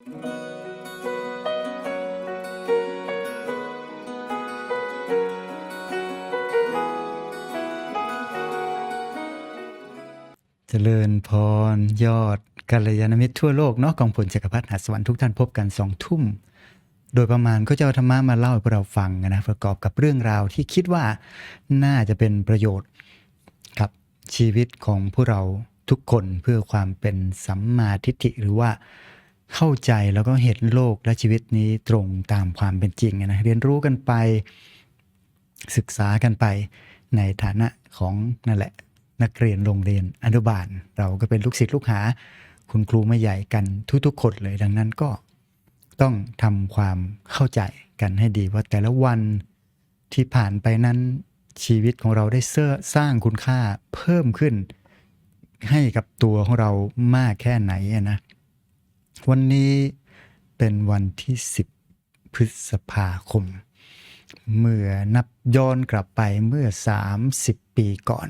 เจริญพร ยอดกัลยาณมิตรทั่วโลกเนาะกองพลจักรพรรดิหัสวรรค์ทุกท่านพบกันสองทุ่ม โดยประมาณก็จะเอาธรรมะมาเล่าให้พวกเราฟังนะประกอบกับเรื่องราวที่คิดว่าน่าจะเป็นประโยชน์กับชีวิตของพวกเราทุกคนเพื่อความเป็นสัมมาทิฏฐิหรือว่า เข้าใจแล้วก็เห็นโลกและชีวิตนี้ตรงตามความเป็นจริงนะเรียนรู้กันไปศึกษากันไปในฐานะของนั่นแหละ นักเรียนโรงเรียนอนุบาล เราก็เป็นลูกศิษย์ลูกหา คุณครูไม่ใหญ่กันทุกๆคนเลยดังนั้นก็ต้องทำความเข้าใจกันให้ดีว่าแต่ละวันที่ผ่านไปนั้นชีวิตของเราได้เสื้อสร้างคุณค่าเพิ่มขึ้น ให้กับตัวของเรามากแค่ไหนนะ วันนี้เป็นวันที่ 10 พฤษภาคม เมื่อนับย้อนกลับไปเมื่อ 30 ปีก่อน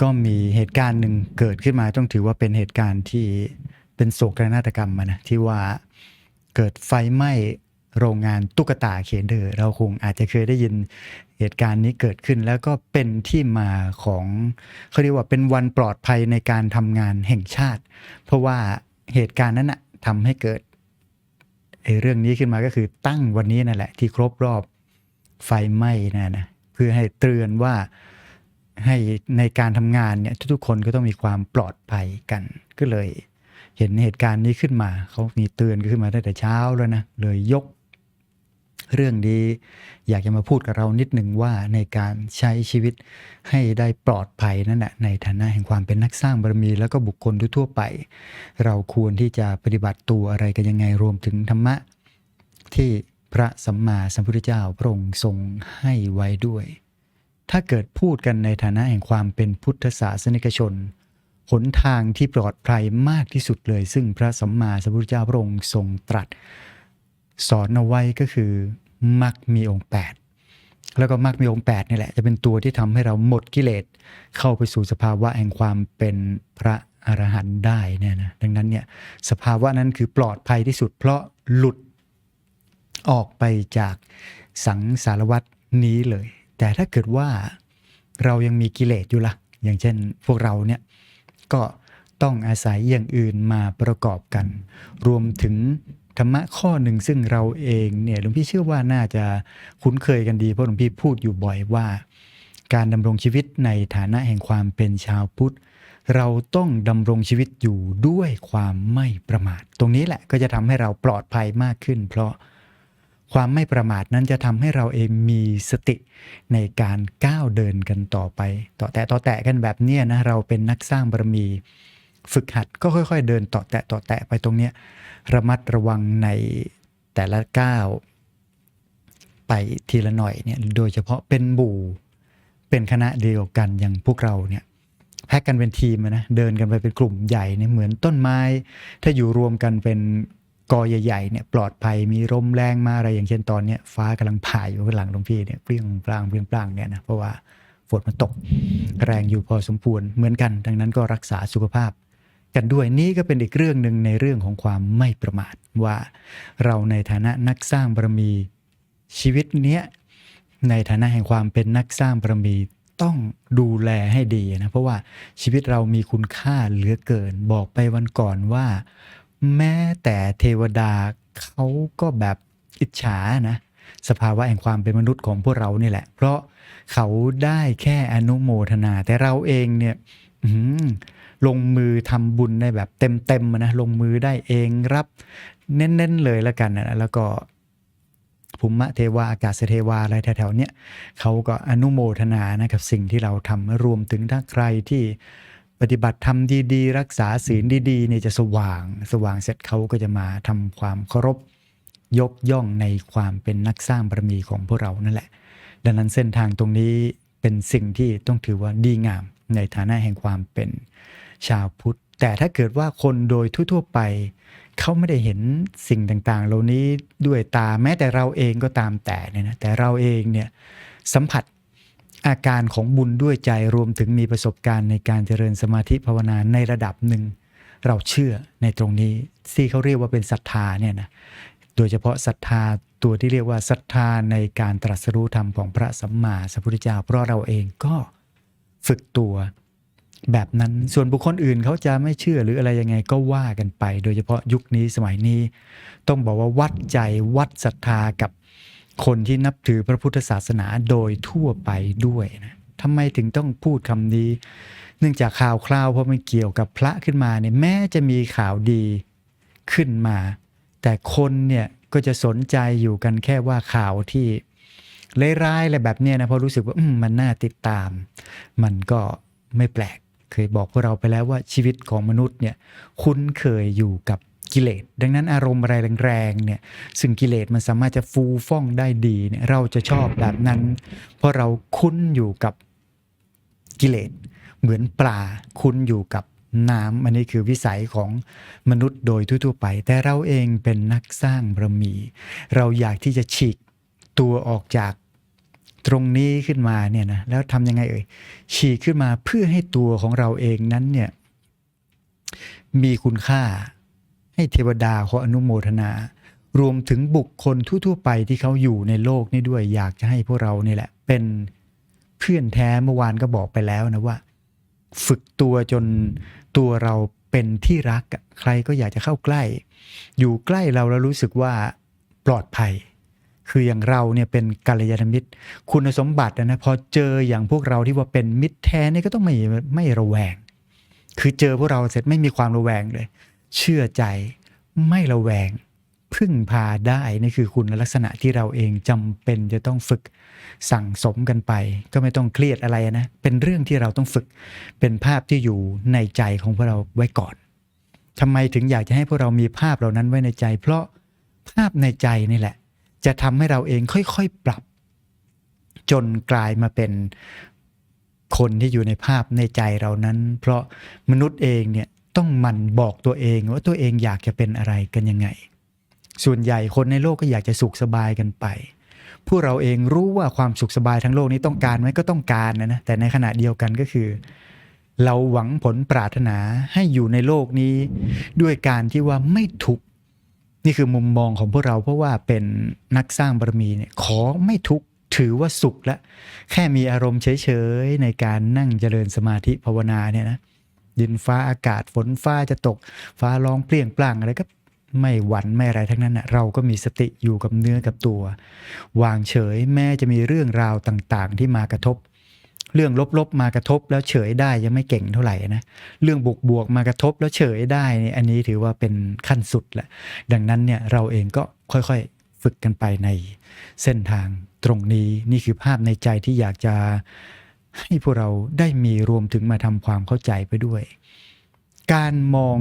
ก็มีเหตุการณ์หนึ่งเกิดขึ้นมาต้องถือว่าเป็นเหตุการณ์ที่เป็นโศกนาฏกรรมมานะที่ว่าเกิดไฟไหม้โรงงานตุ๊กตาเคเดอร์ เราคงอาจจะเคยได้ยินเหตุการณ์นี้เกิดขึ้น แล้วก็เป็นที่มาของเขาเรียกว่าเป็นวันปลอดภัยในการทำงานแห่งชาติ เพราะว่าเหตุการณ์นั้นนะ ทำให้เกิดไอ้เรื่องนี้ขึ้นมาก็คือตั้งวันนี้นั่นแหละ ที่ครบรอบไฟไหม้นะนะเพื่อให้เตือนว่าให้ในการทำงานเนี่ยทุกๆคนก็ต้องมีความปลอดภัยกันก็เลย เห็นเหตุการณ์นี้ขึ้นมา เขามีเตือนขึ้นมาตั้งแต่เช้าแล้วนะเลยยก เรื่องนี้อยากจะมาพูดกับเรานิดหนึ่งว่าในการใช้ชีวิตให้ได้ปลอดภัยนั่นแหละในฐานะแห่งความเป็นนักสร้างบารมี แล้วก็บุคคลทั่วไป เราควรที่จะปฏิบัติตัวอะไรกันยังไงรวมถึงธรรมะ ที่พระสัมมาสัมพุทธเจ้าพระองค์ทรงให้ไว้ด้วย ถ้าเกิดพูดกันในฐานะแห่งความเป็นพุทธศาสนิกชนหนทางที่ปลอดภัยมากที่สุดเลย ซึ่งพระสัมมาสัมพุทธเจ้าพระองค์ทรงตรัส สอนเอาไว้ก็คือมักมีองค์ 8 แล้วก็มักมีองค์ 8 นี่แหละ จะเป็นตัวที่ทำให้เราหมดกิเลสเข้าไปสู่สภาวะแห่งความเป็นพระอรหันต์ได้เนี่ยนะดังนั้นเนี่ยสภาวะนั้นคือปลอดภัยที่สุด เพราะหลุดออกไปจากสังสารวัตนี้เลย แต่ถ้าเกิดว่าเรายังมีกิเลสอยู่ละอย่างเช่นพวกเราเนี่ยก็ต้องอาศัยอย่างอื่นมาประกอบกัน รวมถึง ธรรมะข้อหนึ่งซึ่งเราเองเนี่ยหลวงพี่เชื่อว่าน่าจะคุ้นเคยกันดีเพราะหลวงพี่พูดอยู่บ่อยว่า การดำรงชีวิตในฐานะแห่งความเป็นชาวพุทธ เราต้องดำรงชีวิตอยู่ด้วยความไม่ประมาท ตรงนี้แหละก็จะทำให้เราปลอดภัยมากขึ้น เพราะความไม่ประมาทนั้นจะทำให้เราเองมีสติในการก้าวเดินกันต่อไป ต่อแตะต่อแตะกันแบบนี้นะเราเป็นนักสร้างบารมี ฝึกหัดก็ค่อย ๆ เดินต่อแตะต่อแตะไปตรงเนี้ยระมัดระวังในแต่ละก้าวไปทีละหน่อยเนี่ยโดยเฉพาะเป็นบูเป็นคณะเดียวกันอย่างพวกเราเนี่ยแพ็กกันเป็นทีมนะเดินกันไปเป็นกลุ่มใหญ่เนี่ยเหมือนต้นไม้ ถ้าอยู่รวมกันเป็นกอใหญ่ๆเนี่ยปลอดภัยมีลมแรงมาอะไรอย่างเช่นตอนเนี้ยฟ้ากำลังผ่าอยู่ข้างหลังหลวงพี่เนี่ยเปรี้ยงปลางเปรี้ยงปลางเนี่ยนะเพราะว่าฝนมันตกแรงอยู่พอสมควรเหมือนกัน ดังนั้นก็รักษาสุขภาพ กันด้วยนี่ก็เป็นอีกเรื่องหนึ่งในเรื่องของความไม่ประมาทว่าเราในฐานะนักสร้างบารมีชีวิตเนี้ยในฐานะแห่งความเป็นนักสร้างบารมีต้องดูแลให้ดีนะเพราะว่าชีวิตเรามีคุณค่าเหลือเกิน บอกไปวันก่อนว่า แม้แต่เทวดาเขาก็แบบอิจฉานะสภาวะแห่งความเป็นมนุษย์ของพวกเรานี่แหละ เพราะเขาได้แค่อนุโมทนา แต่เราเองเนี่ยอื้อหือ ลงมือทำบุญได้แบบเต็มๆนะลงมือได้เองรับเน้นๆเลยแล้วกันนะแล้วก็ภูมิเทวาอากาศเทวาอะไรแถวๆเนี้ยเขาก็อนุโมทนานะกับสิ่งที่เราทำรวมถึงถ้าใครที่ปฏิบัติธรรมดีๆ รักษาศีลดีๆเนี่ยจะสว่าง สว่างเสร็จเขาก็จะมาทำความเคารพยกย่องในความเป็นนักสร้างบารมีของพวกเรานั่นแหละ ดังนั้นเส้นทางตรงนี้เป็นสิ่งที่ต้องถือว่าดีงามในฐานะแห่งความเป็น ชาวพุทธ แต่ถ้าเกิดว่าคนโดยทั่วๆไป เขาไม่ได้เห็นสิ่งต่างๆ เหล่านี้ด้วยตาแม้แต่เราเองก็ตามแต่เนี่ยนะแต่เราเองเนี่ยสัมผัสอาการของบุญด้วยใจรวมถึงมีประสบการณ์ในการเจริญสมาธิภาวนาในระดับหนึ่ง เราเชื่อในตรงนี้ที่เขาเรียกว่าเป็นศรัทธาเนี่ยนะโดยเฉพาะศรัทธาตัวที่เรียกว่าศรัทธาในการตรัสรู้ธรรมของพระสัมมาสัมพุทธเจ้า เพราะเราเองก็ฝึกตัว แบบนั้นส่วนบุคคลอื่นเขาจะไม่เชื่อหรืออะไรยังไงก็ว่ากันไป โดยเฉพาะยุคนี้สมัยนี้ ต้องบอกว่าวัดใจวัดศรัทธากับคนที่นับถือพระพุทธศาสนาโดยทั่วไปด้วยนะทำไมถึงต้องพูดคำนี้ เนื่องจากข่าวคราวเพราะมันเกี่ยวกับพระขึ้นมาเนี่ยแม้จะมีข่าวดีขึ้นมา แต่คนเนี่ยก็จะสนใจอยู่กันแค่ว่าข่าวที่ร้ายๆอะไรแบบเนี้ยนะเพราะรู้สึกว่ามมันน่าติดตาม มันก็ไม่แปลก เคยบอกพวกเราไปแล้วว่าชีวิตของมนุษย์เนี่ยคุ้นเคยอยู่กับกิเลส ดังนั้นอารมณ์อะไรแรงๆเนี่ยซึ่งกิเลสมันสามารถจะฟูฟ่องได้ดีเนี่ยเราจะชอบแบบนั้น เพราะเราคุ้นอยู่กับกิเลส เหมือนปลาคุ้นอยู่กับน้ำอันนี้คือวิสัยของมนุษย์โดยทั่วๆไป แต่เราเองเป็นนักสร้างบารมี เราอยากที่จะฉีกตัวออกจาก ตรงนี้ขึ้นมาเนี่ยนะแล้วทำยังไงเอ่ยฉีกขึ้นมาเพื่อให้ตัวของเราเองนั้นเนี่ยมีคุณค่าให้เทวดาขออนุโมทนา รวมถึงบุคคลทั่วๆไปที่เขาอยู่ในโลกนี้ด้วยอยากจะให้พวกเรานี่แหละ เป็นเพื่อนแท้เมื่อวานก็บอกไปแล้วนะว่า ฝึกตัวจนตัวเราเป็นที่รักใครก็อยากจะเข้าใกล้ อยู่ใกล้เราแล้วรู้สึกว่าปลอดภัย คืออย่างเราเนี่ยเป็นกัลยาณมิตร คุณสมบัตินะพอเจออย่างพวกเราที่ว่าเป็นมิตรแท้นี่ก็ต้องไม่ไม่ระแวง คือเจอพวกเราเสร็จไม่มีความระแวงเลย เชื่อใจไม่ระแวง พึ่งพาได้นี่คือคุณลักษณะที่เราเองจำเป็นจะต้องฝึกสั่งสมกันไป ก็ไม่ต้องเครียดอะไรนะ เป็นเรื่องที่เราต้องฝึก เป็นภาพที่อยู่ในใจของพวกเราไว้ก่อนทำไมถึงอยากจะให้พวกเรามีภาพเหล่านั้นไว้ในใจ เพราะภาพในใจนี่แหละ จะทำให้เราเองค่อยๆปรับ จนกลายมาเป็นคนที่อยู่ในภาพในใจเรานั้น เพราะมนุษย์เองเนี่ยต้องมันบอกตัวเองว่าตัวเองอยากจะเป็นอะไรกันยังไง ส่วนใหญ่คนในโลกก็อยากจะสุขสบายกันไปพวกเราเองรู้ว่าความสุขสบายทั้งโลกนี้ต้องการไหมก็ต้องการนะนะแต่ในขณะเดียวกันก็คือ เราหวังผลปรารถนาให้อยู่ในโลกนี้ ด้วยการที่ว่าไม่ทุกข์ นี่คือมุมมองของพวกเราเพราะว่าเป็นนักสร้างบารมีเนี่ยขอไม่ทุกข์ถือว่าสุขแล้วแค่มีอารมณ์เฉยๆในการนั่งเจริญสมาธิภาวนาเนี่ยนะดินฟ้าอากาศฝนฟ้าจะตก ฟ้าร้องเปลี่ยงปลั่งอะไรก็ไม่หวั่นไม่อะไรทั้งนั้นนะเราก็มีสติอยู่กับเนื้อกับตัว วางเฉยแม้จะมีเรื่องราวต่างๆ ที่มากระทบ เรื่องลบๆมากระทบแล้วเฉยได้ยังไม่เก่งเท่าไหร่นะเรื่องบวกๆมากระทบแล้วเฉยได้นี่อันนี้ถือว่าเป็นขั้นสุดแหละดังนั้นเนี่ยเราเองก็ค่อยๆฝึกกันไปในเส้นทางตรงนี้นี่คือภาพในใจที่อยากจะให้พวกเราได้มีรวมถึงมาทำความเข้าใจไปด้วย การมอง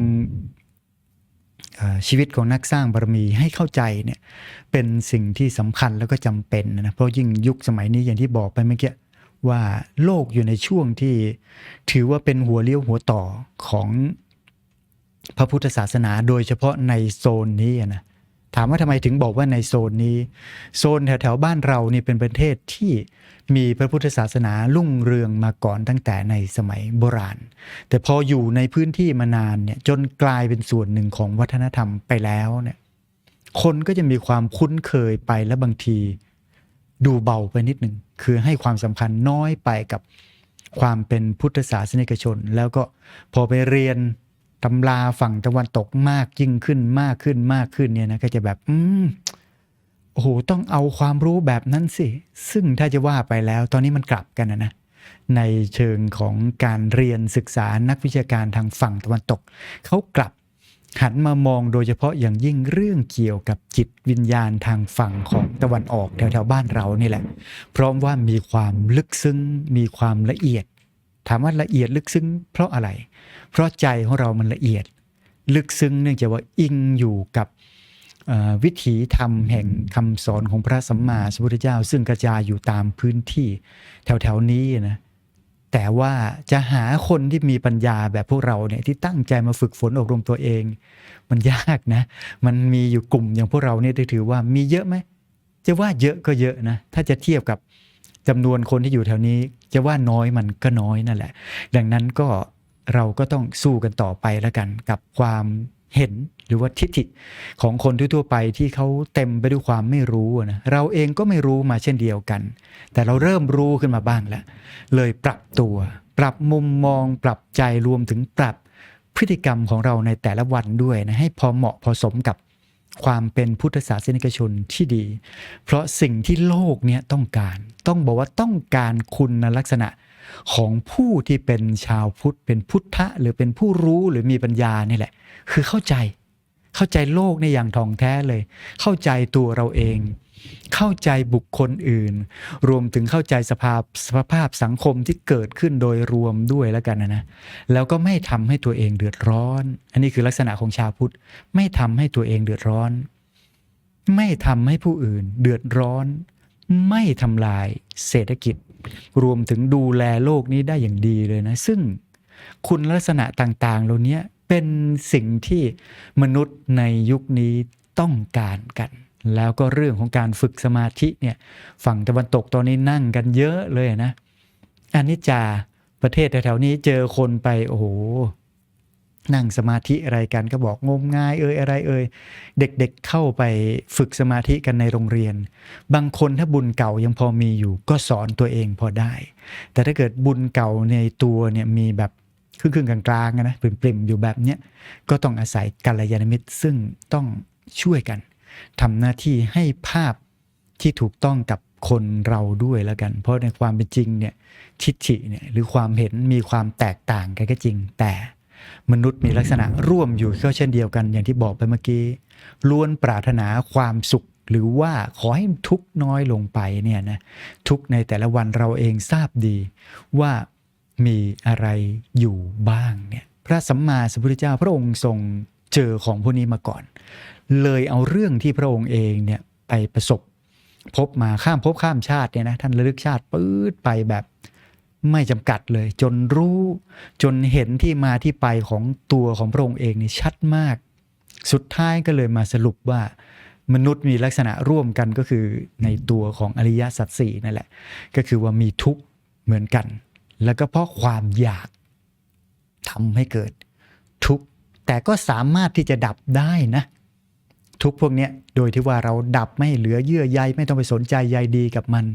ชีวิตของนักสร้างบารมีให้เข้าใจเนี่ยเป็นสิ่งที่สำคัญแล้วก็จำเป็นนะเพราะยิ่งยุคสมัยนี้อย่างที่บอกไปเมื่อกี้ ว่าโลกอยู่ในช่วงที่ถือว่าเป็นหัวเลี้ยวหัวต่อของพระพุทธศาสนาโดยเฉพาะในโซนนี้นะถามว่าทำไมถึงบอกว่าในโซนนี้ โซนแถวๆบ้านเรานี่เป็นประเทศที่มีพระพุทธศาสนารุ่งเรืองมาก่อนตั้งแต่ในสมัยโบราณ แต่พออยู่ในพื้นที่มานานเนี่ยจนกลายเป็นส่วนหนึ่งของวัฒนธรรมไปแล้วเนี่ยคนก็จะมีความคุ้นเคยไปและบางที ดูเบาไปนิดหนึ่ง คือให้ความสำคัญน้อยไปกับความเป็นพุทธศาสนิกชน แล้วก็พอไปเรียนตำราฝั่งตะวันตกมากยิ่งขึ้นมากขึ้นมากขึ้นเนี่ยนะก็จะแบบ อืมโอ้โหต้องเอาความรู้แบบนั้นสิ ซึ่งถ้าจะว่าไปแล้ว ตอนนี้มันกลับกันนะนะในเชิงของการเรียนศึกษานักวิชาการทางฝั่งตะวันตก เขากลับ หันมามองโดยเฉพาะอย่างยิ่งเรื่องเกี่ยวกับจิตวิญญาณทางฝั่งของตะวันออกแถวๆบ้านเรานี่แหละ เพราะว่ามีความลึกซึ้ง มีความละเอียด ถามว่าละเอียดลึกซึ้ง เพราะอะไร เพราะใจของเรามันละเอียด ลึกซึ้งเนื่องจากว่าอิงอยู่กับวิถีธรรมแห่งคำสอนของพระสัมมาสัมพุทธเจ้า ซึ่งกระจายอยู่ตามพื้นที่แถวๆนี้นะ แต่ว่าจะหาคนที่มีปัญญาแบบพวกเราเนี่ยที่ตั้งใจมาฝึกฝนอบรมตัวเอง มันยากนะ มันมีอยู่กลุ่มอย่างพวกเราเนี่ยถือว่ามีเยอะไหมจะว่าเยอะก็เยอะนะ ถ้าจะเทียบกับจำนวนคนที่อยู่แถวนี้ จะว่าน้อยมันก็น้อยนั่นแหละ ดังนั้นก็เราก็ต้องสู้กันต่อไปแล้วกันกับความ เห็นหรือว่าทิฏฐิของคนทั่วไปที่เขาเต็มไปด้วยความไม่รู้นะเราเองก็ไม่รู้มาเช่นเดียวกัน แต่เราเริ่มรู้ขึ้นมาบ้างแล้ว เลยปรับตัว ปรับมุมมอง ปรับใจรวมถึงปรับพฤติกรรมของเราในแต่ละวันด้วยนะให้พอเหมาะพอสมกับความเป็นพุทธศาสนิกชนที่ดี เพราะสิ่งที่โลกเนี้ยต้องการ ต้องบอกว่าต้องการคุณลักษณะ ของผู้ที่เป็นชาวพุทธ เป็นพุทธะ หรือเป็นผู้รู้หรือมีปัญญานี่แหละ คือเข้าใจ เข้าใจโลกในอย่างท่องแท้เลย เข้าใจตัวเราเอง เข้าใจบุคคลอื่น รวมถึงเข้าใจสภาพสภาพสังคมที่เกิดขึ้นโดยรวมด้วยแล้วกันนะนะแล้วก็ไม่ทำให้ตัวเองเดือดร้อน อันนี้คือลักษณะของชาวพุทธ ไม่ทำให้ตัวเองเดือดร้อน ไม่ทำให้ผู้อื่นเดือดร้อน ไม่ทำลายเศรษฐกิจ รวมถึงดูแลโลกนี้ได้อย่างดีเลยนะ ซึ่งคุณลักษณะต่างๆ เหล่านี้เป็นสิ่งที่มนุษย์ในยุคนี้ต้องการกัน แล้วก็เรื่องของการฝึกสมาธิเนี่ยฝั่งตะวันตกตอนนี้นั่งกันเยอะเลยนะอันนี้จาประเทศแถวๆนี้เจอคนไปโอ้โห นั่งสมาธิอะไรกันก็บอกงมงายเอ่ยอะไรเอ่ยเด็กๆเเข้าไปฝึกสมาธิกันในโรงเรียน บางคนถ้าบุญเก่ายังพอมีอยู่ ก็สอนตัวเองพอได้ แต่ถ้าเกิดบุญเก่าในตัวเนี่ยมีแบบครึ่งๆกลางๆอะนะปริมๆอยู่แบบเนี้ยก็ต้องอาศัยกัลยาณมิตร ซึ่งต้องช่วยกันทำหน้าที่ให้ภาพที่ถูกต้องกับคนเราด้วยแล้วกัน เพราะในความเป็นจริงเนี่ยทิฏฐิเนี่ยหรือความเห็นมีความแตกต่างกันก็จริงแต่ มนุษย์มีลักษณะร่วมอยู่ก็เช่นเดียวกันอย่างที่บอกไปเมื่อกี้ล้วนปรารถนาความสุขหรือว่าขอให้ทุกน้อยลงไปเนี่ยนะทุกในแต่ละวันเราเองทราบดี ว่ามีอะไรอยู่บ้างเนี่ยพระสัมมาสัมพุทธเจ้าพระองค์ทรงเจอของพวกนี้มาก่อน เลยเอาเรื่องที่พระองค์เองเนี่ยไปประสบ พบมาข้ามภพข้ามชาติเนี่ยนะท่านระลึกชาติปื๊ดไปแบบ ไม่จำกัดเลย จนรู้จนเห็นที่มาที่ไปของตัวของพระองค์เองนี่ชัดมาก สุดท้ายก็เลยมาสรุปว่ามนุษย์มีลักษณะร่วมกันก็คือในตัวของอริยสัจสี่นั่นแหละ ก็คือว่ามีทุกข์เหมือนกัน แล้วก็เพราะความอยากทำให้เกิดทุกข์แต่ก็สามารถที่จะดับได้นะ ทุกพวกเนี้ยโดยที่ว่าเราดับไม่เหลือเยื่อใยไม่ต้องไปสนใจใยดีกับมัน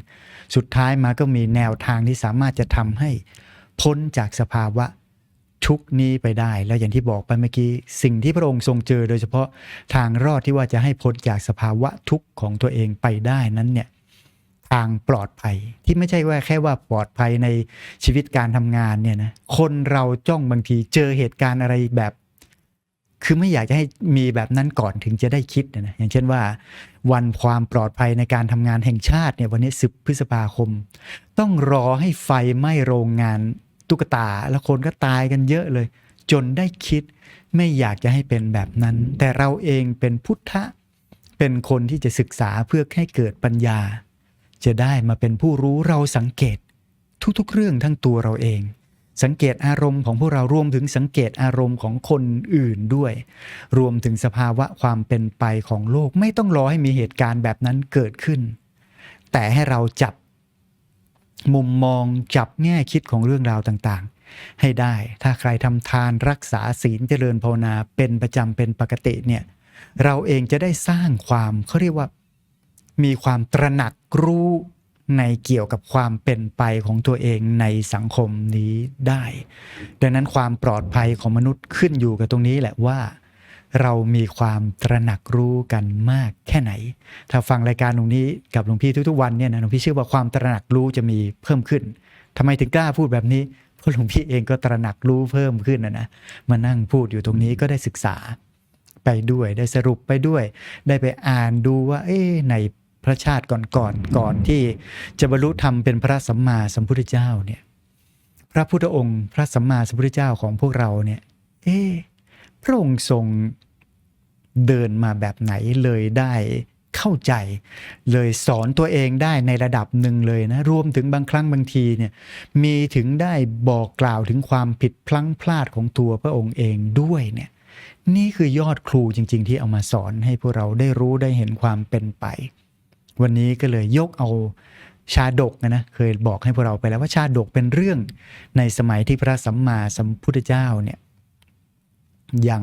สุดท้ายมาก็มีแนวทางที่สามารถจะทำให้พ้นจากสภาวะทุกนี้ไปได้ แล้วอย่างที่บอกไปเมื่อกี้ สิ่งที่พระองค์ทรงเจอ โดยเฉพาะทางรอดที่ว่าจะให้พ้นจากสภาวะทุกข์ของตัวเองไปได้นั้นเนี่ยทางปลอดภัยที่ไม่ใช่ว่าแค่ว่าปลอดภัยในชีวิตการทำงานเนี่ยนะคนเราจ้องบางทีเจอเหตุการณ์อะไรแบบ คือไม่อยากจะให้มีแบบนั้นก่อนถึงจะได้คิดนะอย่างเช่นว่า วันความปลอดภัยในการทำงานแห่งชาติเนี่ยวันนี้10พฤษภาคม ต้องรอให้ไฟไหม้โรงงานตุ๊กตา แล้วคนก็ตายกันเยอะเลย จนได้คิดไม่อยากจะให้เป็นแบบนั้น แต่เราเองเป็นพุทธะเป็นคนที่จะศึกษาเพื่อให้เกิดปัญญา จะได้มาเป็นผู้รู้เราสังเกตทุกๆ เรื่องทั้งตัวเราเอง สังเกตอารมณ์ของพวกเรารวมถึงสังเกตอารมณ์ของคนอื่นด้วย รวมถึงสภาวะความเป็นไปของโลก ไม่ต้องรอให้มีเหตุการณ์แบบนั้นเกิดขึ้น แต่ให้เราจับมุมมองจับแง่คิดของเรื่องราวต่างๆ ให้ได้ถ้าใครทำทานรักษาศีลเจริญภาวนาเป็นประจำเป็นปกติเนี่ยเราเองจะได้สร้างความเขาเรียกว่า มีความตระหนักรู้ ในเกี่ยวกับความเป็นไปของตัวเองในสังคมนี้ได้ ดังนั้นความปลอดภัยของมนุษย์ขึ้นอยู่กับตรงนี้แหละว่า เรามีความตระหนักรู้กันมากแค่ไหน ถ้าฟังรายการตรงนี้กับหลวงพี่ทุกๆวันเนี่ยนะหลวงพี่เชื่อว่าความตระหนักรู้จะมีเพิ่มขึ้นทำไมถึงกล้าพูดแบบนี้เพราะหลวงพี่เองก็ตระหนักรู้เพิ่มขึ้นนะนะมานั่งพูดอยู่ตรงนี้ก็ได้ศึกษาไปด้วยได้สรุปไปด้วย ได้ไปอ่านดูว่า เอ๊ใน พระชาติก่อนๆกก่อนที่จะบรรลุธรรมเป็นพระสัมมาสัมพุทธเจ้าเนี่ยพระพุทธองค์พระสัมมาสัมพุทธเจ้าของพวกเราเนี่ยเอ๊ะพระองค์ทรงเดินมาแบบไหนเลยได้เข้าใจ เลยสอนตัวเองได้ในระดับหนึ่งเลยนะรวมถึงบางครั้งบางทีเนี่ยมีถึงได้บอกกล่าวถึงความผิดพลั้งพลาดของตัวพระองค์เองด้วยเนี่ยนี่คือยอดครูจริง ๆ ที่เอามาสอนให้พวกเราได้รู้ได้เห็นความเป็นไป วันนี้ก็เลยยกเอาชาดกนะนะเคยบอกให้พวกเราไปแล้วว่าชาดกเป็นเรื่องในสมัยที่พระสัมมาสัมพุทธเจ้าเนี่ยยัง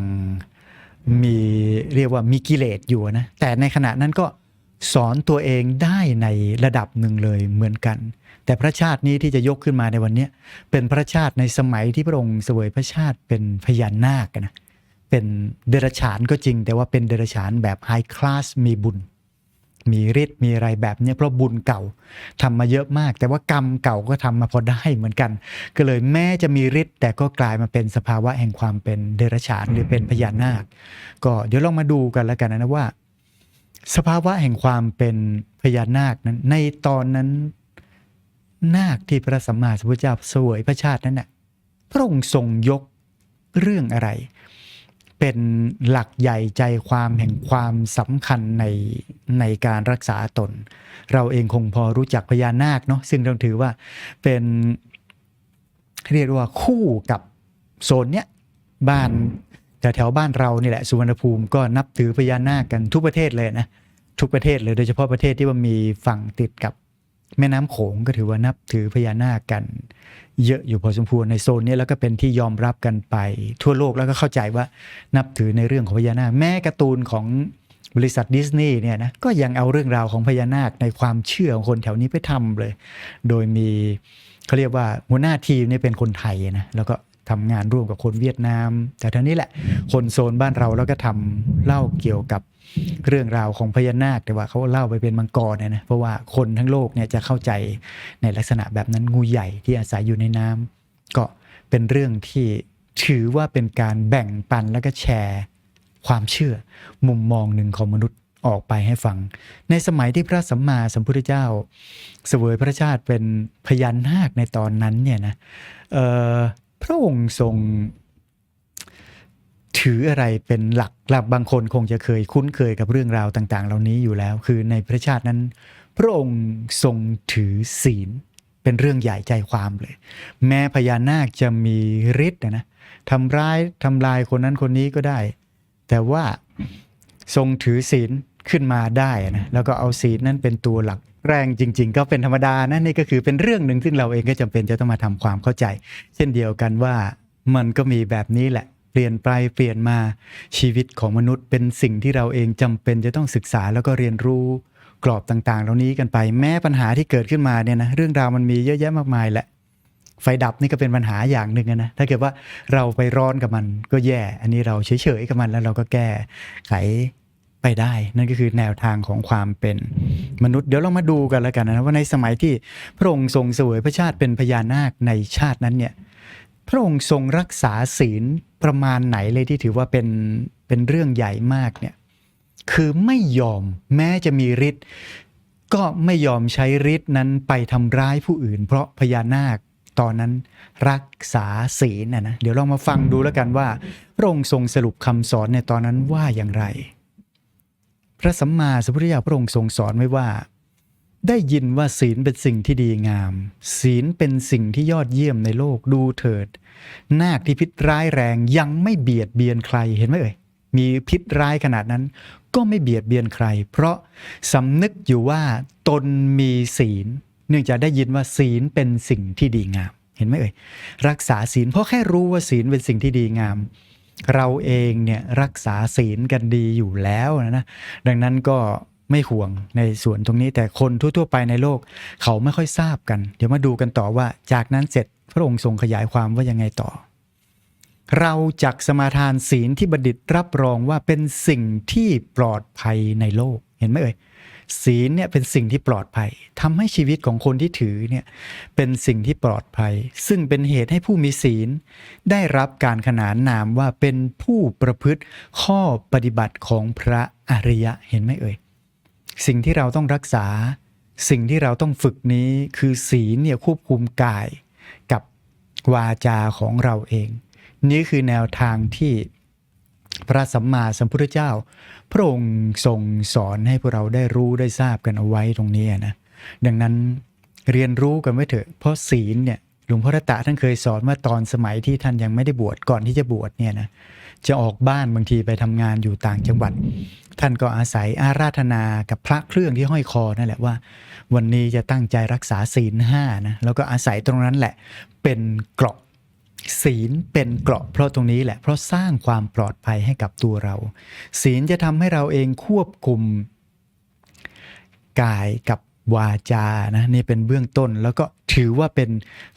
มีเรียกว่ามีกิเลสอยู่นะแต่ในขณะนั้นก็สอนตัวเองได้ในระดับหนึ่งเลยเหมือนกัน แต่พระชาตินี้ที่จะยกขึ้นมาในวันนี้เป็นพระชาติในสมัยที่พระองค์เสวยพระชาติเป็นพญานาคนะเป็นเดรัจฉานก็จริง แต่ว่าเป็นเดรัจฉานแบบไฮคลาสมีบุญ มีฤทธิ์มีอะไรแบบนี้เพราะบุญเก่าทำมาเยอะมาก แต่ว่ากรรมเก่าก็ทำมาพอได้เหมือนกัน ก็เลยแม้จะมีฤทธิ์แต่ก็กลายมาเป็นสภาวะแห่งความเป็นเดรัจฉานหรือเป็นพญานาค ก็เดี๋ยวลองมาดูกันแล้วกันนะว่า สภาวะแห่งความเป็นพญานาคนั้น ในตอนนั้นนาคที่พระสัมมาสัมพุทธเจ้าเสวยพระชาตินั้นน่ะพระองค์ทรงยกเรื่องอะไร เป็นหลักใหญ่ใจความแห่งความสำคัญในในการรักษาตน เราเองคงพอรู้จักพญานาคเนาะซึ่งเราถือว่าเป็นเรียกว่าคู่กับโซนเนี้ยบ้านแถวแถวบ้านเรานี่แหละสุวรรณภูมิก็นับถือพญานาคกันทุกประเทศเลยนะทุกประเทศเลยโดยเฉพาะประเทศที่ว่ามีฝั่งติดกับ แม่น้ำโขงก็ถือว่านับถือพญานาคกัน เยอะอยู่พอสมควรในโซนนี้แล้วก็เป็นที่ยอมรับกันไป ทั่วโลกแล้วก็เข้าใจว่านับถือในเรื่องของพญานาค แม้การ์ตูนของบริษัทดิสนีย์เนี่ยนะก็ยังเอาเรื่องราวของพญานาคในความเชื่อของคนแถวนี้ไปทำเลย โดยมีเขาเรียกว่าหัวหน้าทีมเนี่ยเป็นคนไทยนะแล้วก็ทำงานร่วมกับคนเวียดนาม แต่ทั้งนี้แหละคนโซนบ้านเราแล้วก็ทำเล่าเกี่ยวกับ เรื่องราวของพญานาคแต่ว่าเขาเล่าไปเป็นมังกรเนี่ยนะเพราะว่าคนทั้งโลกเนี่ยจะเข้าใจในลักษณะแบบนั้นงูใหญ่ที่อาศัยอยู่ในน้ำก็เป็นเรื่องที่ถือว่าเป็นการแบ่งปันแล้วก็แชร์ความเชื่อมุมมองหนึ่งของมนุษย์ออกไปให้ฟัง ในสมัยที่พระสัมมาสัมพุทธเจ้า เสวยพระชาติเป็นพญานาคในตอนนั้นเนี่ยนะพระองค์ทรง ถืออะไรเป็นหลักหลักบางคนคงจะเคยคุ้นเคยกับเรื่องราวต่าง ๆ เหล่านี้อยู่แล้ว คือในพระชาตินั้น พระองค์ทรงถือศีลเป็นเรื่องใหญ่ใจความเลย แม้พญานาคจะมีฤทธิ์นะนะทำร้ายทำลายคนนั้นคนนี้ก็ได้ แต่ว่าทรงถือศีลขึ้นมาได้นะแล้วก็เอาศีลนั้นเป็นตัวหลักแรงจริง ๆ ก็เป็นธรรมดานะนี่ก็คือเป็นเรื่องหนึ่งซึ่งเราเองก็จำเป็นจะต้องมาทำความเข้าใจ เช่นเดียวกันว่ามันก็มีแบบนี้แหละ เปลี่ยนไปเปลี่ยนมาชีวิตของมนุษย์ เป็นสิ่งที่เราเองจำเป็นจะต้องศึกษาแล้วก็เรียนรู้กรอบต่างๆ เหล่านี้กันไปแม้ปัญหาที่เกิดขึ้นมาเนี่ยนะเรื่องราวมันมีเยอะแยะมากมายแหละไฟดับนี่ก็เป็นปัญหาอย่างหนึ่งนะถ้าเกิดว่าเราไปร้อนกับมันก็แย่ อันนี้เราเฉยๆกับมันแล้วเราก็แก้ไขไปได้ นั่นก็คือแนวทางของความเป็นมนุษย์เดี๋ยวเรามาดูกันแล้วกันนะว่าในสมัยที่พระองค์ทรงเสวยพระชาติเป็นพญานาคในชาตินั้นเนี่ยพระองค์ทรงรักษาศีล ประมาณไหนเลยที่ถือว่าเป็นเป็นเรื่องใหญ่มากเนี่ยคือไม่ยอมแม้จะมีฤทธิ์ก็ไม่ยอมใช้ฤทธิ์นั้นไปทำร้ายผู้อื่น เพราะพญานาคตอนนั้นรักษาศีลนะนะเดี๋ยวลองมาฟังดูแล้วกันว่าพระองค์ทรงสรุปคำสอนในตอนนั้นว่าอย่างไร พระสัมมาสัมพุทธเจ้าพระองค์ทรงสอนไว้ว่า ได้ยินว่าศีลเป็นสิ่งที่ดีงาม ศีลเป็นสิ่งที่ยอดเยี่ยมในโลกดูเถิด นาคที่พิษร้ายแรงยังไม่เบียดเบียนใครเห็นไหมเอ่ยมีพิษร้ายขนาดนั้น ก็ไม่เบียดเบียนใคร เพราะสำนึกอยู่ว่าตนมีศีล เนื่องจากได้ยินว่าศีลเป็นสิ่งที่ดีงาม เห็นไหมเอ่ยรักษาศีลเพราะแค่รู้ว่าศีลเป็นสิ่งที่ดีงาม เราเองเนี่ยรักษาศีลกันดีอยู่แล้วนะนะดังนั้นก็ไม่ห่วงในส่วนตรงนี้แต่คนทั่วๆไปในโลก เขาไม่ค่อยทราบกัน เดี๋ยวมาดูกันต่อว่าจากนั้นเสร็จ พระองค์ทรงขยายความว่ายังไงต่อ เราจักสมาทานศีลที่บัณฑิตรับรองว่าเป็นสิ่งที่ปลอดภัยในโลกเห็นไหมเอ่ยศีลเนี่ยเป็นสิ่งที่ปลอดภัยทำให้ชีวิตของคนที่ถือเนี่ยเป็นสิ่งที่ปลอดภัย ซึ่งเป็นเหตุให้ผู้มีศีล ได้รับการขนานนามว่าเป็นผู้ประพฤติข้อปฏิบัติของพระอริยะเห็นไหมเอ่ยสิ่งที่เราต้องรักษา สิ่งที่เราต้องฝึกนี้คือศีลเนี่ยควบคุมกาย กับวาจาของเราเอง นี่คือแนวทางที่พระสัมมาสัมพุทธเจ้า พระองค์ทรงสอนให้พวกเราได้รู้ได้ทราบกันเอาไว้ตรงนี้นะดังนั้นเรียนรู้กันไว้เถอะ เพราะศีลเนี่ยหลวงพ่อรัตะท่านเคยสอนว่าตอนสมัยที่ท่านยังไม่ได้บวชก่อนที่จะบวชเนี่ยนะจะออกบ้านบางทีไปทำงานอยู่ต่างจังหวัด ท่านก็อาศัยอาราธนากับพระเครื่องที่ห้อยคอนั่นแหละว่า วันนี้จะตั้งใจรักษาศีลห้านะแล้วก็อาศัยตรงนั้นแหละ เป็นเกราะศีลเป็นเกราะเพราะตรงนี้แหละเพราะสร้างความปลอดภัยให้กับตัวเรา ศีลจะทำให้เราเองควบคุมกายกับวาจานะนี่เป็นเบื้องต้นแล้วก็ถือว่าเป็น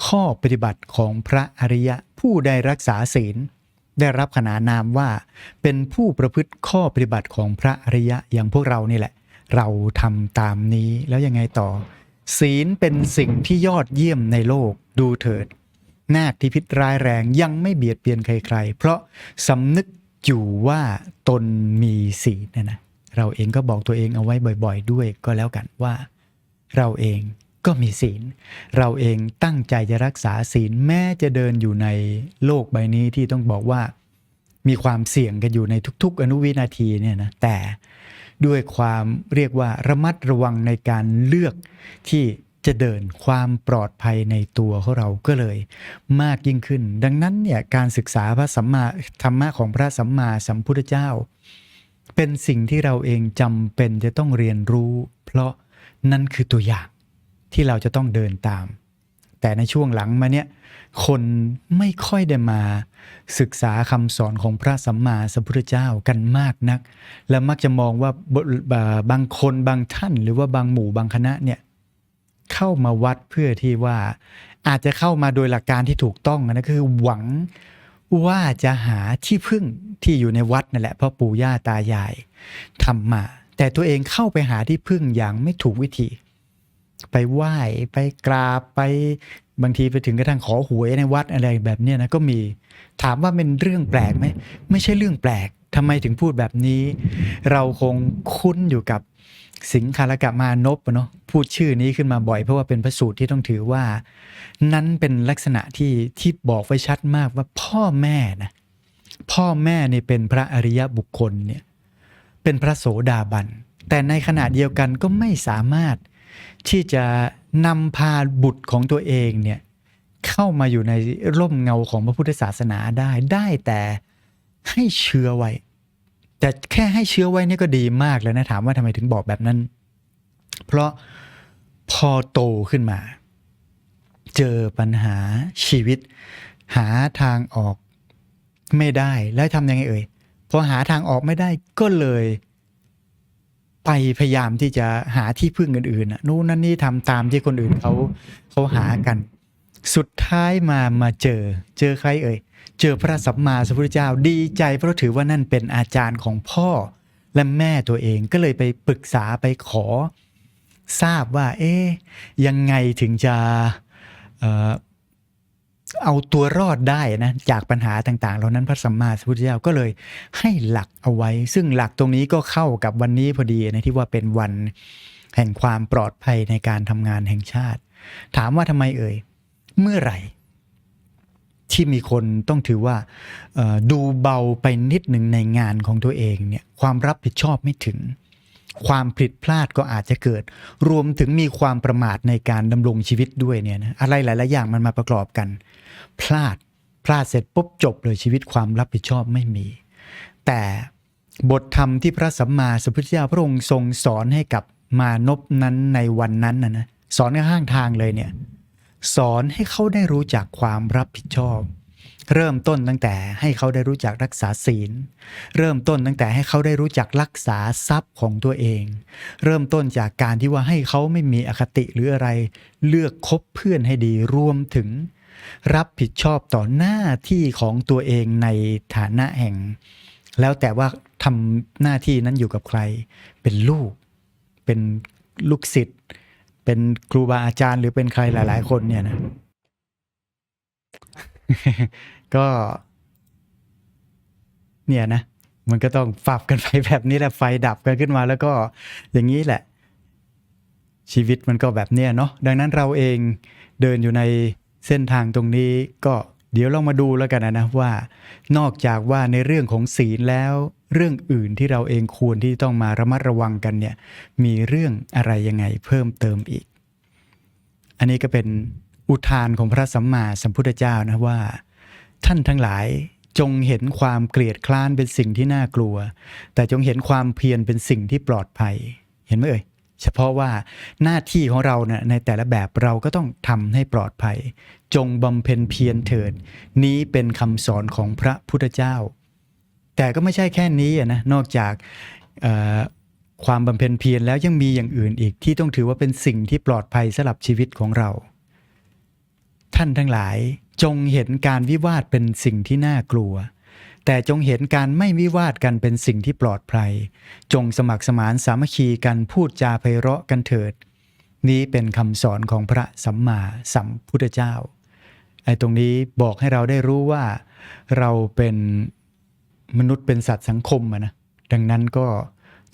ข้อปฏิบัติของพระอริยะผู้ได้รักษาศีล ได้รับขนานนามว่า เป็นผู้ประพฤติข้อปฏิบัติของพระอริยะอย่างพวกเรานี่แหละ เราทำตามนี้แล้วยังไงต่อ ศีลเป็นสิ่งที่ยอดเยี่ยมในโลกดูเถิดนาคที่พิษร้ายแรงยังไม่เบียดเบียนใครๆ เพราะสำนึกอยู่ว่าตนมีศีลนะนะเราเองก็บอกตัวเองเอาไว้บ่อย ๆ ด้วยก็แล้วกันว่า เราเอง ก็มีศีล เราเองตั้งใจจะรักษาศีลแม้จะเดินอยู่ในโลกใบนี้ที่ต้องบอกว่า มีความเสี่ยงกันอยู่ในทุก ๆ อนุวินาทีเนี่ยนะแต่ด้วยความเรียกว่าระมัดระวังในการเลือกที่จะเดินความปลอดภัยในตัวของเราก็เลย มากยิ่งขึ้น ดังนั้นเนี่ยการศึกษาพระสัมมาธรรมะของพระสัมมาสัมพุทธเจ้า เป็นสิ่งที่เราเองจำเป็นจะต้องเรียนรู้ เพราะนั่นคือตัวอย่าง ที่เราจะต้องเดินตาม แต่ในช่วงหลังมาเนี่ยคนไม่ค่อยได้มาศึกษาคำสอนของพระสัมมาสัมพุทธเจ้ากันมากนัก และมักจะมองว่าบบาบางคนบางท่าน หรือว่าบางหมู่บางคณะเนี่ยเข้ามาวัดเพื่อที่ว่าอาจจะเข้ามาโดยหลักการที่ถูกต้องนะคือหวังว่าจะหาที่พึ่งที่อยู่ในวัดนั่นแหละเพราะปู่ย่าตายายทำมา แต่ตัวเองเข้าไปหาที่พึ่งอย่างไม่ถูกวิธี ไปไหว้ไปกราบไปบางทีไปถึงกระทั่งขอหวยในวัดอะไรแบบนี้นะก็มีถามว่าเป็นเรื่องแปลกไหมไม่ใช่เรื่องแปลกทำไมถึงพูดแบบนี้ เราคงคุ้นอยู่กับสิงคารกะมานพเนาะพูดชื่อนี้ขึ้นมาบ่อยเพราะว่าเป็นพระสูตรที่ต้องถือว่า นั้นเป็นลักษณะที่ที่บอกไว้ชัดมากว่าพ่อแม่นะพ่อแม่เนี่ยเป็นพระอริยบุคคลเนี่ยเป็นพระโสดาบัน แต่ในขณะเดียวกันก็ไม่สามารถ ที่จะนำพาบุตรของตัวเองเนี่ยเข้ามาอยู่ในร่มเงาของพระพุทธศาสนาได้ได้แต่ให้เชื้อไว้ แต่แค่ให้เชื้อไว้นี่ก็ดีมากแล้วนะถามว่าทำไมถึงบอกแบบนั้น เพราะพอโตขึ้นมา เจอปัญหาชีวิต หาทางออกไม่ได้แล้วทำยังไงเอ่ยพอหาทางออกไม่ได้ก็เลย ไปพยายามที่จะหาที่พึ่งอื่นๆนู่นนั่นนี่ทำตามที่คนอื่นเขาเขาหากัน สุดท้ายมามาเจอ เจอใครเอ่ย เจอพระสัมมาสัมพุทธเจ้าดีใจ เพราะถือว่านั่นเป็นอาจารย์ของพ่อและแม่ตัวเองก็เลยไปปรึกษาไปขอทราบว่า เอ๊ยยังไงถึงจะ เอาตัวรอดได้นะจากปัญหาต่างๆ เหล่านั้นพระสัมมาสัมพุทธเจ้าก็เลยให้หลักเอาไว้ ซึ่งหลักตรงนี้ก็เข้ากับวันนี้พอดีนะที่ว่าเป็นวันแห่งความปลอดภัยในการทำงานแห่งชาติ ถามว่าทำไมเอ่ย เมื่อไหร่ ที่มีคนต้องถือว่าดูเบาไปนิดหนึ่งในงานของตัวเองเนี่ยความรับผิดชอบไม่ถึง ความผิดพลาดก็อาจจะเกิด รวมถึงมีความประมาทในการดำรงชีวิตด้วยเนี่ยนะอะไรหลาย ๆ อย่างมันมาประกอบกัน พลาดพลาดเสร็จปุ๊บจบเลยชีวิตความรับผิดชอบไม่มี แต่บทธรรมที่พระสัมมาสัมพุทธเจ้าพระองค์ทรงสอนให้กับมานพนั้นในวันนั้นนะนะสอนข้างทางเลยเนี่ยสอนให้เขาได้รู้จักความรับผิดชอบ เริ่มต้นตั้งแต่ให้เขาได้รู้จักรักษาศีล เริ่มต้นตั้งแต่ให้เขาได้รู้จักรักษาทรัพย์ของตัวเอง เริ่มต้นจากการที่ว่าให้เขาไม่มีอคติหรืออะไร เลือกคบเพื่อนให้ดีรวมถึง รับผิดชอบต่อหน้าที่ของตัวเองในฐานะแห่ง แล้วแต่ว่าทำหน้าที่นั้นอยู่กับใคร เป็นลูก เป็นลูกศิษย์เป็นครูบาอาจารย์หรือเป็นใครหลาย ๆ คนเนี่ยนะ ก็เนี่ยนะ มันก็ต้องปรับกันไปแบบนี้แหละไฟดับกันขึ้นมาแล้วก็อย่างนี้แหละ ชีวิตมันก็แบบเนี้ยเนาะดังนั้นเราเองเดินอยู่ในเส้นทางตรงนี้ก็เดี๋ยวลองมาดูแล้วกันนะนะว่า นอกจากว่าในเรื่องของศีลแล้ว เรื่องอื่นที่เราเองควรที่ต้องมาระมัดระวังกันเนี่ย มีเรื่องอะไรยังไงเพิ่มเติมอีก อันนี้ก็เป็นอุทานของพระสัมมาสัมพุทธเจ้านะว่า ท่านทั้งหลายจงเห็นความเกลียดคร้านเป็นสิ่งที่น่ากลัว แต่จงเห็นความเพียรเป็นสิ่งที่ปลอดภัย เห็นไหมเอ่ยเฉพาะว่าหน้าที่ของเราเนี่ยในแต่ละแบบเราก็ต้องทำให้ปลอดภัย จงบำเพ็ญเพียรเถิด นี้เป็นคำสอนของพระพุทธเจ้า แต่ก็ไม่ใช่แค่นี้นะนอกจากความบำเพ็ญเพียรแล้วยังมีอย่างอื่นอีกที่ต้องถือว่าเป็นสิ่งที่ปลอดภัยสำหรับชีวิตของเรา ท่านทั้งหลาย จงเห็นการวิวาทเป็นสิ่งที่น่ากลัว แต่จงเห็นการไม่วิวาทกันเป็นสิ่งที่ปลอดภัย จงสมัครสมานสามัคคีกันพูดจาไพเราะกันเถิด นี้เป็นคำสอนของพระสัมมาสัมพุทธเจ้าไอ้ตรงนี้บอกให้เราได้รู้ว่าเราเป็นมนุษย์เป็นสัตว์สังคมะนะดังนั้นก็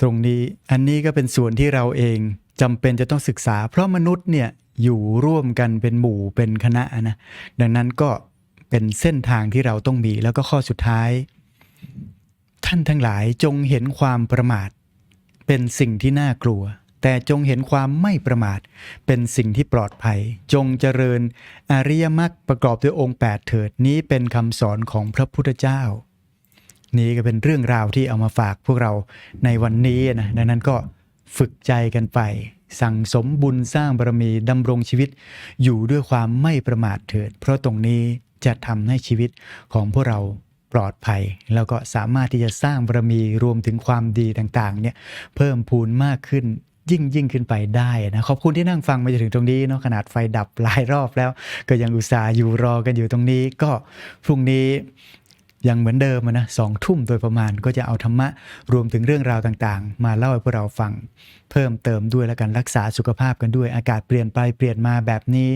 ตรงนี้อันนี้ก็เป็นส่วนที่เราเองจำเป็นจะต้องศึกษา เพราะมนุษย์เนี่ย อยู่ร่วมกันเป็นหมู่เป็นคณะนะดังนั้นก็เป็นเส้นทางที่เราต้องมีแล้วก็ข้อสุดท้าย ท่านทั้งหลายจงเห็นความประมาท เป็นสิ่งที่น่ากลัว แต่จงเห็นความไม่ประมาท เป็นสิ่งที่ปลอดภัย จงเจริญอริยมรรคประกอบด้วยองค์ 8 เถิดนี้เป็นคำสอนของพระพุทธเจ้า นี่ก็เป็นเรื่องราวที่เอามาฝากพวกเราในวันนี้นะดังนั้นก็ฝึกใจกันไป สั่งสมบุญสร้างบารมีดำรงชีวิต อยู่ด้วยความไม่ประมาทเถิด เพราะตรงนี้จะทำให้ชีวิตของพวกเราปลอดภัย แล้วก็สามารถที่จะสร้างบารมีรวมถึงความดีต่างๆ เนี่ยเพิ่มพูนมากขึ้นยิ่งยิ่งขึ้นไปได้นะขอบคุณที่นั่งฟังมาจนถึงตรงนี้เนาะขนาดไฟดับหลายรอบแล้ว ก็ยังอุตส่าห์อยู่รอกันอยู่ตรงนี้ ก็พรุ่งนี้ ยังเหมือนเดิมอะนะสองทุ่มโดยประมาณก็จะเอาธรรมะรวมถึงเรื่องราวต่างๆ มาเล่าให้พวกเราฟัง เพิ่มเติมด้วยแล้วกันรักษาสุขภาพกันด้วยอากาศเปลี่ยนไปเปลี่ยนมาแบบนี้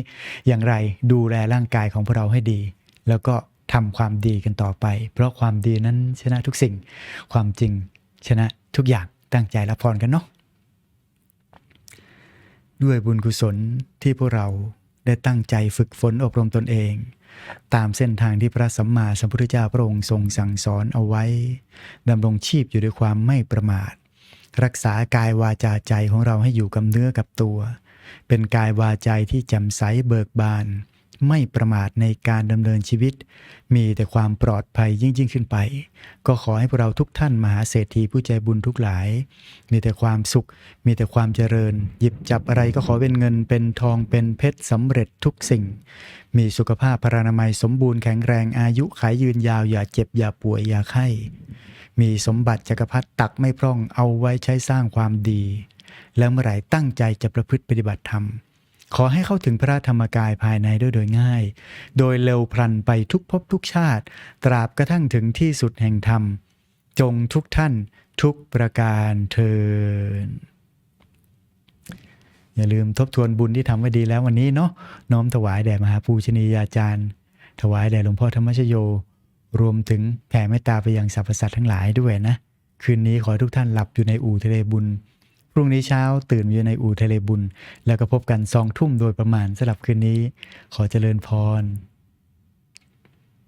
อย่างไรดูแลร่างกายของพวกเราให้ดี แล้วก็ทำความดีกันต่อไป เพราะความดีนั้นชนะทุกสิ่ง ความจริงชนะทุกอย่างตั้งใจรับพรกันเนาะด้วยบุญกุศลที่พวกเราได้ตั้งใจฝึกฝนอบรมตนเอง ตามเส้นทางที่พระสัมมาสัมพุทธเจ้าพระองค์ทรงสั่งสอนเอาไว้ดำรงชีพอยู่ด้วยความไม่ประมาท รักษากายวาจาใจของเราให้อยู่กับเนื้อกับตัว เป็นกายวาจาที่แจ่มใสเบิกบาน ไม่ประมาทในการดำเนินชีวิต มีแต่ความปลอดภัยยิ่งยิ่งขึ้นไป ก็ขอให้พวกเราทุกท่านมหาเศรษฐีผู้ใจบุญทุกหลาย มีแต่ความสุข มีแต่ความเจริญ หยิบจับอะไรก็ขอเป็นเงินเป็นทองเป็นเพชรสำเร็จทุกสิ่ง มีสุขภาพพรานามัยสมบูรณ์แข็งแรงอายุขายยืนยาวอย่าเจ็บอย่าป่วยอย่าไข้มีสมบัติจักรพรรดิตักไม่พร่องเอาไว้ใช้สร้างความดี แล้วเมื่อไหร่ตั้งใจจะประพฤติปฏิบัติธรรม ขอให้เข้าถึงพระธรรมกายภายในด้วยโดยง่าย โดยเร็วพลันไปทุกภพทุกชาติ ตราบกระทั่งถึงที่สุดแห่งธรรม จงทุกท่านทุกประการเทินอย่าลืมทบทวนบุญที่ทำไว้ดีแล้ววันนี้เนาะน้อมถวายแด่มหาปูชนียาจารย์ ถวายแด่หลวงพ่อธรรมชโย รวมถึงแผ่เมตตาไปยังสรรพสัตว์ทั้งหลายด้วยนะ คืนนี้ขอทุกท่านหลับอยู่ในอู่ทะเลบุญ พรุ่งนี้เช้าตื่นอยู่ในอู่ทะเลบุญ แล้วก็พบกันสองทุ่มโดยประมาณสำหรับคืนนี้ ขอเจริญพร